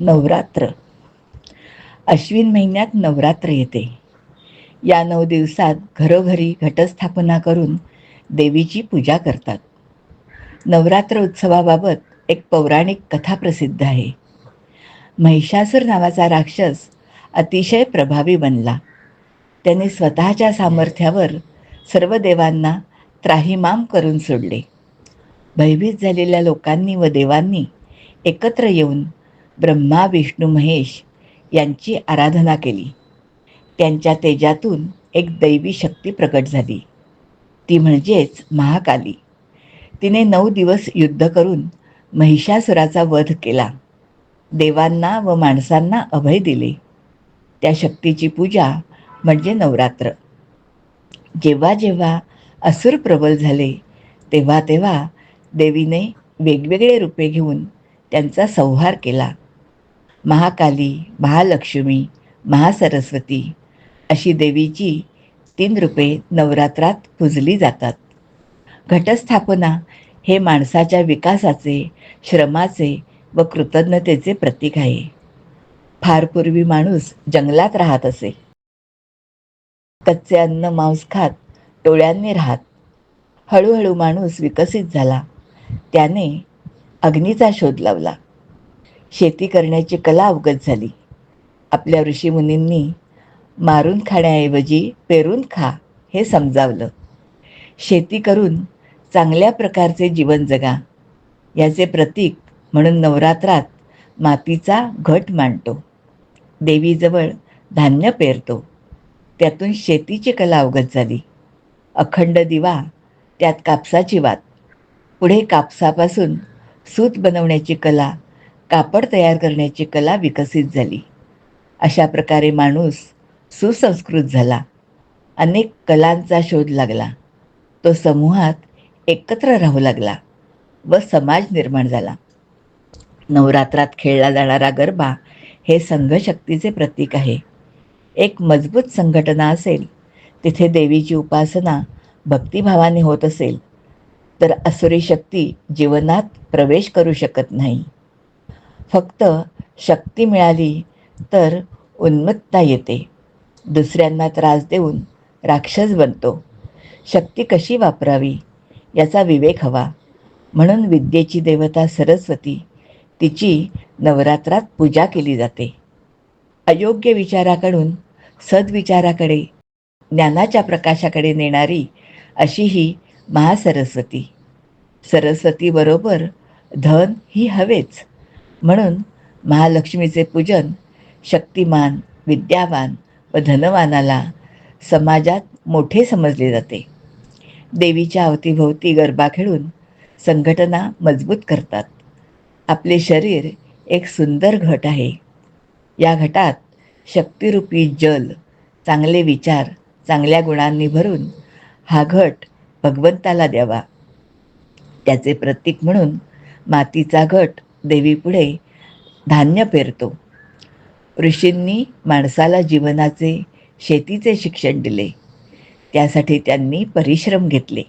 नवरात्र. अश्विन महिन्यात नवरात्र येते. या नऊ दिवसात घरोघरी घटस्थापना करून देवीची पूजा करतात. नवरात्र उत्सवाबाबत एक पौराणिक कथा प्रसिद्ध आहे. महिषासूर नावाचा राक्षस अतिशय प्रभावी बनला. त्याने स्वतःच्या सामर्थ्यावर सर्व देवांना त्राहिमाम करून सोडले. भयभीत झालेल्या लोकांनी व देवांनी एकत्र येऊन ब्रह्मा विष्णू महेश यांची आराधना केली. त्यांच्या तेजातून एक दैवी शक्ती प्रकट झाली. ती म्हणजेच महाकाली. तिने नऊ दिवस युद्ध करून महिषासुराचा वध केला. देवांना व माणसांना अभय दिले. त्या शक्तीची पूजा म्हणजे नवरात्र. जेव्हा जेव्हा असुर प्रबल झाले तेव्हा तेव्हा देवीने वेगवेगळे रूपे घेऊन त्यांचा संहार केला. महाकाली महालक्ष्मी महासरस्वती अशी देवीची तीन रूपे नवरात्रात पूजली जातात. घटस्थापना हे माणसाच्या विकासाचे श्रमाचे व कृतज्ञतेचे प्रतीक आहे. फार पूर्वी माणूस जंगलात राहत असे. कच्चे अन्न मांस खात टोळ्यांनी राहत. हळूहळू माणूस विकसित झाला. त्याने अग्नीचा शोध लावला. शेती करण्याची कला अवगत झाली. आपल्या ऋषीमुनींनी मारून खाण्याऐवजी पेरून खा हे समजावलं. शेती करून चांगल्या प्रकारचे जीवन जगा. याचे प्रतीक म्हणून नवरात्रात मातीचा घट मांडतो. देवीजवळ धान्य पेरतो. त्यातून शेतीची कला अवगत झाली. अखंड दिवा त्यात कापसाची वात. पुढे कापसापासून सूत बनवण्याची कला कापड तयार करण्याची कला विकसित झाली. अशा प्रकारे माणूस सुसंस्कृत झाला. अनेक कलांचा शोध लागला. तो समूहात एकत्र राहू लागला व समाज निर्माण झाला. नवरात्रात खेळला जाणारा गरबा हे संघशक्तीचे प्रतीक आहे. एक मजबूत संघटना असेल तिथे देवीची उपासना भक्तिभावाने होत असेल तर असुरी शक्ती जीवनात प्रवेश करू शकत नाही. फक्त शक्ती मिळाली तर उन्मत्ता येते. दुसऱ्यांना त्रास देऊन राक्षस बनतो. शक्ती कशी वापरावी याचा विवेक हवा. म्हणून विद्येची देवता सरस्वती तिची नवरात्रात पूजा केली जाते. अयोग्य विचाराकडून सद्विचाराकडे ज्ञानाच्या प्रकाशाकडे नेणारी अशी ही महासरस्वती. सरस्वतीबरोबर धन ही हवेच. म्हणून महालक्ष्मीचे पूजन शक्तिमान विद्यावान व धनवानाला समाजात मोठे समजले जाते. देवीच्या अवतीभोवती गरबा खेळून संघटना मजबूत करतात. आपले शरीर एक सुंदर घट आहे. या घटात शक्तिरूपी जल चांगले विचार चांगल्या गुणांनी भरून हा घट भगवंताला द्यावा. त्याचे प्रतीक म्हणून मातीचा घट देवीपुढे धान्य पेरतो. ऋषींनी माणसाला जीवनाचे शेतीचे शिक्षण दिले. त्यासाठी त्यांनी परिश्रम घेतले.